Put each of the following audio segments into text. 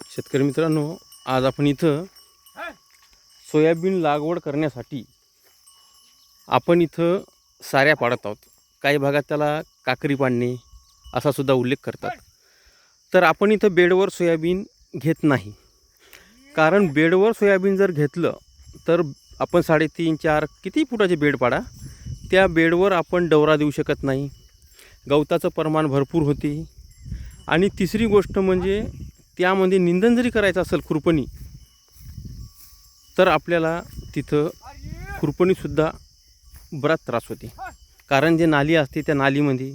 शेतकरी मित्रांनो आज आपण इथं सोयाबीन लागवड करण्यासाठी आपण इथं साऱ्या पाडत आहोत. काही भागात त्याला काकरी पाडणे असा सुद्धा उल्लेख करतात. तर आपण इथं बेडवर सोयाबीन घेत नाही. कारण बेडवर सोयाबीन जर घेतलं तर आपण साडेतीन चार किती फुटाचे बेड पाडा? त्या बेडवर आपण डवरा देऊ शकत नाही. गवताचं प्रमाण भरपूर होते. आणि तिसरी गोष्ट म्हणजे त्यामध्ये निंदन जरी करायचं असेल खुरपणी तर आपल्याला तिथं खुरपणीसुद्धा बराच त्रास होते. कारण जे नाली असते त्या नालीमध्ये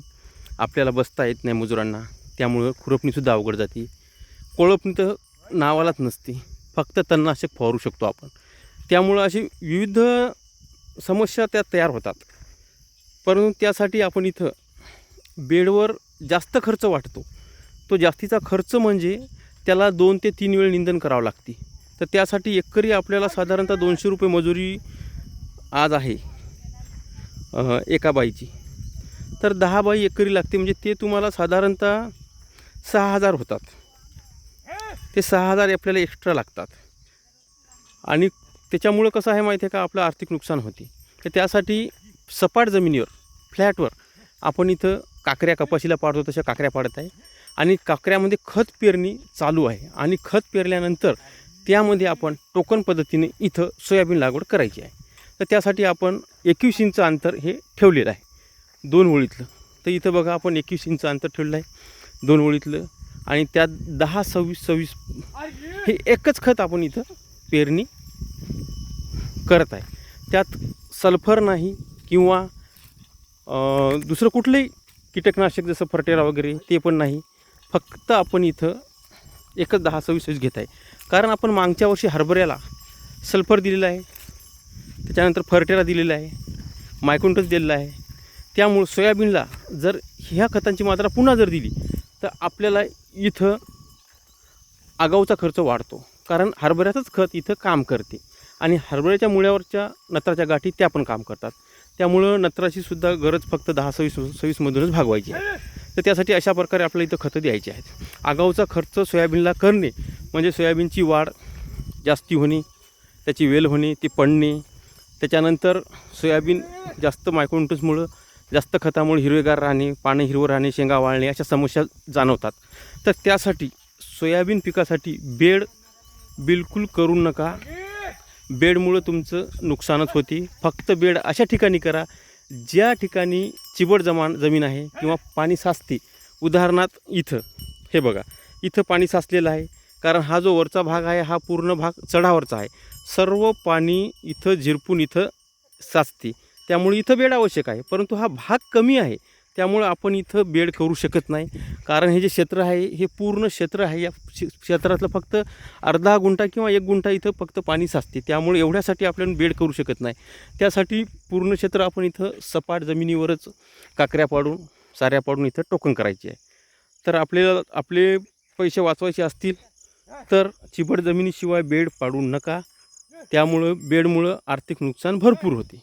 आपल्याला बसता येत नाही मजुरांना. त्यामुळं खुरपणीसुद्धा अवघड जाते. कोळपणी तर नावालाच नसते. फक्त तणनाशक फवारू शकतो आपण. त्यामुळं अशी विविध समस्या त्या तयार होतात. परंतु त्यासाठी आपण इथं बेडवर जास्त खर्च वाटतो. तो जास्तीचा खर्च म्हणजे त्याला दोन ते तीन वेळ निंदन करावं लागते. तर त्यासाठी एकरी आपल्याला साधारणतः दोनशे रुपये मजुरी आज आहे एका बाईची. तर दहा बाई एकरी लागते म्हणजे ते तुम्हाला साधारणतः सहा हजार होतात. ते सहा हजार आपल्याला एक्स्ट्रा लागतात. आणि त्याच्यामुळं कसं आहे माहिती आहे का? आपलं आर्थिक नुकसान होते. तर त्यासाठी सपाट जमिनीवर फ्लॅटवर आपण इथं काकऱ्या कपाशीला पाडतो तशा काकऱ्या पाडत आहे. आणि काकऱ्यामध्ये खत पेरणी चालू आहे. आणि खत पेरल्यानंतर त्यामध्ये आपण टोकन पद्धतीने इथं सोयाबीन लागवड करायची आहे. तर त्यासाठी आपण एकवीस इंच अंतर हे ठेवलेलं आहे. दोन ओळीतलं. तर इथं बघा आपण एकवीस इंच अंतर ठेवलं आहे. दोन ओळीतलं. आणि त्यात दहा सव्वीस सव्वीस हे एकच खत आपण इथं पेरणी करत आहे. त्यात सल्फर नाही किंवा दुसरं कुठलंही कीटकनाशक जसं फर्टेरा वगैरे ते पण नाही. फक्त आपण इथं एकच दहा सव्वीस वीस घेत आहे. कारण आपण मागच्या वर्षी हरभऱ्याला सल्फर दिलेला आहे. त्याच्यानंतर फर्टेरा दिलेला आहे. मायकुंटच दिलेला आहे. त्यामुळं सोयाबीनला जर ह्या खतांची मात्रा पुन्हा जर दिली तर आपल्याला इथं आगाऊचा खर्च वाढतो. कारण हरभऱ्याचंच खत इथं काम करते. आणि हरभऱ्याच्या मुळ्यावरच्या नत्राच्या गाठी त्या पण काम करतात. त्यामुळं नत्राची सुद्धा गरज फक्त दहा सव्वीस सव्वीसमधूनच भागवायची आहे. तर त्यासाठी अशा प्रकारे आपल्याला इथं खतं द्यायची आहेत. आगाऊचा खर्च सोयाबीनला करणे म्हणजे सोयाबीनची वाढ जास्ती होणे त्याची वेल होणे ती पडणे त्याच्यानंतर सोयाबीन जास्त मायक्रोन्यूट्रन्समुळं जास्त खतामुळे हिरवेगार राहणे पानं हिरवं राहणे शेंगा वाळणे अशा समस्या जाणवतात. तर त्यासाठी सोयाबीन पिकासाठी बेड बिलकुल करू नका. बेडमुळं तुमचं नुकसानच होते. फक्त बेड अशा ठिकाणी करा ज्या ठिकाणी चिबड जमान जमीन आहे किंवा पाणी साचते उदाहरणार्थ इथं हे बघा इथं पाणी साचलेलं आहे कारण हा जो वरचा भाग आहे हा पूर्ण भाग चढावरचा आहे. सर्व पाणी इथं झिरपून इथं साचते. त्यामुळे इथं बेड आवश्यक आहे परंतु हा भाग कमी आहे. त्यामुळं आपण इथं बेड करू शकत नाही. कारण हे जे क्षेत्र आहे हे पूर्ण क्षेत्र आहे. या क्षेत्रातलं फक्त अर्धा गुंठा किंवा एक गुंठा इथं फक्त पाणी साचते. त्यामुळे एवढ्यासाठी आपल्याला बेड करू शकत नाही. त्यासाठी पूर्ण क्षेत्र आपण इथं सपाट जमिनीवरच काकऱ्या पाडून साऱ्या पाडून इथं टोकन करायची आहे. तर आपल्याला आपले पैसे वाचवायचे असतील तर चिबड जमिनीशिवाय बेड पाडू नका. त्यामुळं बेडमुळं आर्थिक नुकसान भरपूर होते.